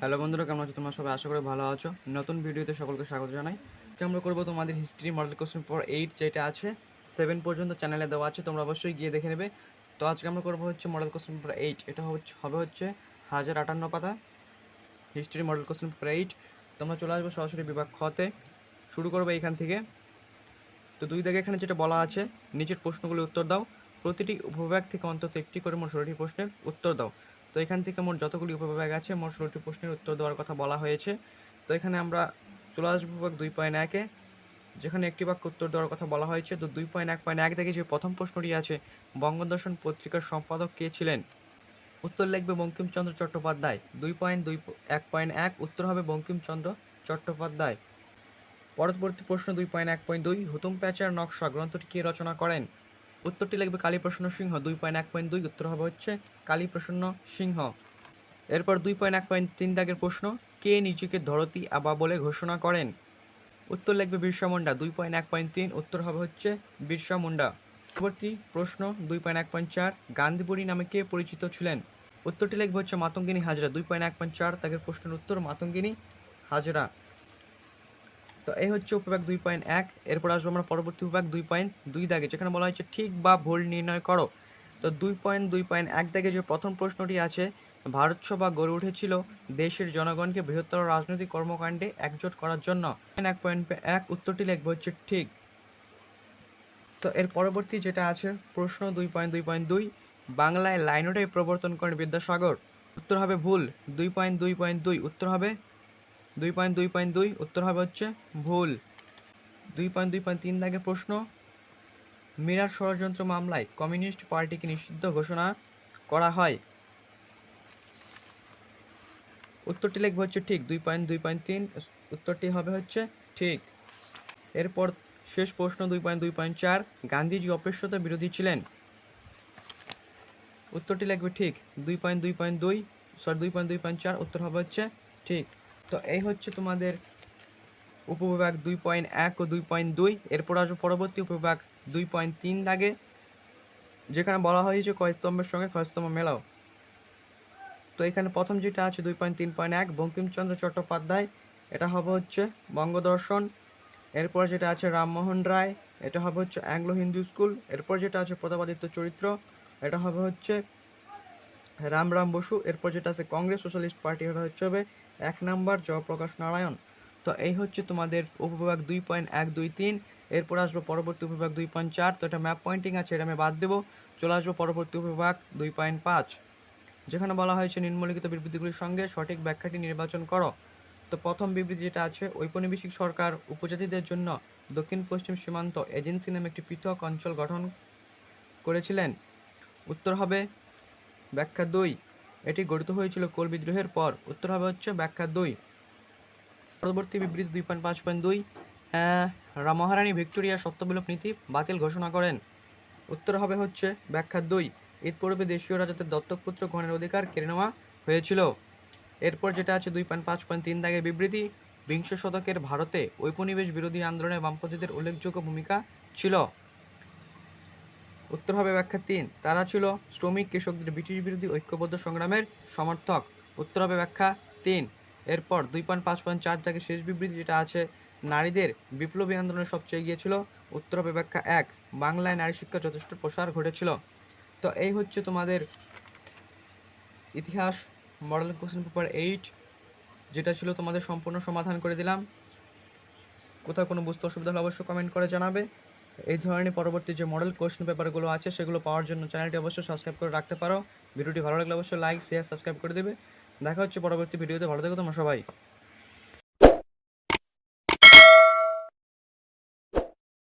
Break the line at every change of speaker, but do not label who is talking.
Hello বন্ধুরা, কেমন আছো তোমরা? সবাই আশা করি ভালো আছো। নতুন ভিডিওতে সকলকে স্বাগত জানাই। আমরা করব তোমাদের history model question paper eight যেটা আছে সেভেন পর্যন্ত চ্যানেলে দেওয়া আছে, তোমরা অবশ্যই গিয়ে দেখে নেবে। তো আজকে আমরা করব হচ্ছে মডেল কোশ্চেন পেপার এইট এটা হচ্ছে, হবে হচ্ছে হাজার আটান্ন পাতা। History model question paper eight তোমরা চলে আসব সরাসরি বিভাগ খতে শুরু করবে এখান থেকে। তো দুই দাগে এখানে যেটা বলা আছে, নিচের প্রশ্নগুলি উত্তর দাও। প্রতিটি উপবিভাগ থেকে অন্তত একটি করে মোট ষোলোটি প্রশ্নের উত্তর দাও। তো এখান থেকে মোট যতগুলি উপবিভাগ আছে, মোট ষোলোটি প্রশ্নের উত্তর দেওয়ার কথা বলা হয়েছে। তো এখানে আমরা চলে আসব বিভাগ দুই পয়েন্ট একে যেখানে একটি বাক্য উত্তর দেওয়ার কথা বলা হয়েছে। তো দুই পয়েন্ট এক পয়েন্ট এক থেকে যে প্রথম প্রশ্নটি আছে, বঙ্গদর্শন পত্রিকার সম্পাদক কে ছিলেন? উত্তর লিখবে বঙ্কিমচন্দ্র চট্টোপাধ্যায়। দুই পয়েন্ট দুই এক পয়েন্ট এক, উত্তর হবে বঙ্কিমচন্দ্র চট্টোপাধ্যায়। পরবর্তী প্রশ্ন দুই পয়েন্ট এক পয়েন্ট দুই, হুতুম প্যাচার নকশা, গ্রন্থটি কে রচনা করেন? উত্তরটি লিখবে কালীপ্রসন্ন সিংহ, দুই পয়েন্ট এক পয়েন্ট দুই, উত্তর হবে হচ্ছে কালীপ্রসন্ন সিংহ। এরপর দুই পয়েন্ট এক পয়েন্ট তিন দাগের প্রশ্ন, কে নিজেকে ধরতি আবা বলে ঘোষণা করেন? উত্তর লিখবে বিরসা মুন্ডা, দুই পয়েন্ট এক পয়েন্ট তিন, উত্তর হবে হচ্ছে বিরসা মুন্ডা। পরবর্তী প্রশ্ন, দুই পয়েন্ট এক পয়েন্ট চার, গান্ধীবুড়ি নামে কে পরিচিত ছিলেন? উত্তরটি লিখবে হচ্ছে মাতঙ্গিনী হাজরা, দুই পয়েন্ট এক পয়েন্ট চার তাদের প্রশ্নের উত্তর, মাতঙ্গিনী হাজরা। তো এই হচ্ছে উপবিভাগ দুই পয়েন্ট এক, এরপর আসব আমরা পরবর্তী বিভাগ দুই পয়েন্ট দুই দাগে, যেখানে বলা হয়েছে ঠিক বা ভুল নির্ণয় করো। তো দুই পয়েন্ট দুই পয়েন্ট এক দাগে যে প্রথম প্রশ্নটি আছে, ভারত সভা গড়ে উঠেছিল দেশের জনগণকে বৃহত্তর রাজনৈতিক কর্মকাণ্ডে একজোট করার জন্য। এক পয়েন্ট এক, উত্তরটি লিখবে হচ্ছে ঠিক। তো এর পরবর্তী যেটা আছে, প্রশ্ন দুই পয়েন্ট দুই পয়েন্ট দুই, বাংলায় লাইনোটাই প্রবর্তন করেন বিদ্যাসাগর। উত্তর হবে ভুল, দুই পয়েন্ট দুই পয়েন্ট দুই, উত্তর হবে দুই পয়েন্ট দুই পয়েন্ট দুই, উত্তর হবে হচ্ছে ভুল। দুই পয়েন্ট দুই পয়েন্ট তিন দাগের প্রশ্ন মিরাট ষড়যন্ত্র মামলায় কমিউনিস্ট পার্টিকে নিষিদ্ধ ঘোষণা করা হয়। উত্তরটি লিখবে হচ্ছে ঠিক, দুই পয়েন্ট দুই পয়েন্ট তিন, উত্তরটি হবে হচ্ছে ঠিক। এরপর শেষ প্রশ্ন, দুই পয়েন্ট দুই পয়েন্ট চার, গান্ধীজি অপেক্ষতা বিরোধী ছিলেন। উত্তরটি লিখবে ঠিক, দুই পয়েন্ট দুই পয়েন্ট দুই, সরি, দুই পয়েন্ট দুই পয়েন্ট চার, উত্তর হবে হচ্ছে ঠিক। তো এই হচ্ছে তোমাদের উপবিভাগ দুই পয়েন্ট এক ও দুই পয়েন্ট দুই। এরপর আসব পরবর্তী উপবিভাগ দুই পয়েন্ট তিন দাগে, যেখানে বলা হয়েছে কয়স্তম্ভের সঙ্গে ক্ষয়স্তম্ভ মেলাও। তো এখানে প্রথম যেটা আছে দুই পয়েন্ট তিন পয়েন্ট এক, বঙ্কিমচন্দ্র চট্টোপাধ্যায়, এটা হবে হচ্ছে বঙ্গদর্শন। এরপর যেটা আছে রামমোহন রায়, এটা হবে হচ্ছে অ্যাংলো হিন্দু স্কুল। এরপর যেটা আছে প্রতাপাদিত্য চরিত্র, এটা হবে হচ্ছে রাম রাম বসু, এরপর যেটা আছে কংগ্রেস সোশ্যালিস্ট পার্টি এটা হচ্ছে হবে এক নাম্বার জয়প্রকাশ নারায়ণ। তো এই হচ্ছে তোমাদের উপবিভাগ দুই পয়েন্ট এক দুই তিন, এরপর আসব পরবর্তী উপবিভাগ দুই পয়েন্ট চার, তো এটা ম্যাপ পয়েন্টিং আছে, এটা আমি বাদ দেবো। চলে আসব পরবর্তী উপবিভাগ দুই পয়েন্ট পাঁচ, যেখানে বলা হয়েছে নিম্নলিখিত বিবৃতিগুলির সঙ্গে সঠিক ব্যাখ্যাটি নির্বাচন করো। তো প্রথম বিবৃতি যেটা আছে, ঔপনিবেশিক সরকার উপজাতিদের জন্য দক্ষিণ পশ্চিম সীমান্ত এজেন্সি নামে একটি পৃথক অঞ্চল গঠন করেছিলেন। উত্তর হবে ব্যাখ্যা দুই। এটি গঠিত হয়েছিল কোল বিদ্রোহের পর। উত্তর হবে হচ্ছে ব্যাখ্যা দুই। পরবর্তী বিবৃতি দুই পয়েন্ট পাঁচ, পয়েন্ট দুই। মহারানী ভিক্টোরিয়া সত্যবিলোপ নীতি বাতিল ঘোষণা করেন। উত্তর হবে হচ্ছে ব্যাখ্যা দুই। এর পূর্বে দেশীয় রাজাদের দত্তকপুত্র গণের অধিকার কেড়ে নেওয়া হয়েছিল। এরপর যেটা আছে দুই পয়েন্ট পাঁচ, পয়েন্ট তিন দাগের বিবৃতি, বিংশ শতকের ভারতে ঔপনিবেশ বিরোধী আন্দোলনে বামপন্থীদের উল্লেখযোগ্য ভূমিকা ছিল। উত্তর হবে ব্যাখ্যা তিন। তারা ছিল শ্রমিক কৃষকদের ব্রিটিশ বিরোধী ঐক্যবদ্ধ সংগ্রামের সমর্থক। উত্তর হবে ব্যাখ্যা তিন। এরপর দুই পয়েন্ট পাঁচ পয়েন্ট চার দাগের শেষ বিবৃতি যেটা আছে, নারীদের বিপ্লবী আন্দোলনে সবচেয়ে এগিয়ে ছিল। উত্তর হবে ব্যাখ্যা এক। বাংলায় নারী শিক্ষা যথেষ্ট প্রসার ঘটেছিল। তো এই হচ্ছে তোমাদের ইতিহাস মডেল কোশ্চেন পেপার এইট যেটা ছিল তোমাদের সম্পূর্ণ সমাধান করে দিলাম। কোথাও কোনো বুঝতে অসুবিধা হলে অবশ্যই কমেন্ট করে জানাবে। এই ধরনের পরবর্তী যে মডেল কোশ্চেন পেপারগুলো আছে, সেগুলো পাওয়ার জন্য চ্যানেলটি অবশ্যই সাবস্ক্রাইব করে রাখতে পারো। ভিডিওটি ভালো লাগলে অবশ্যই লাইক শেয়ার সাবস্ক্রাইব করে দেবে। দেখা হচ্ছে পরবর্তী ভিডিওতে। ভালো থেকো তোমরা সবাই।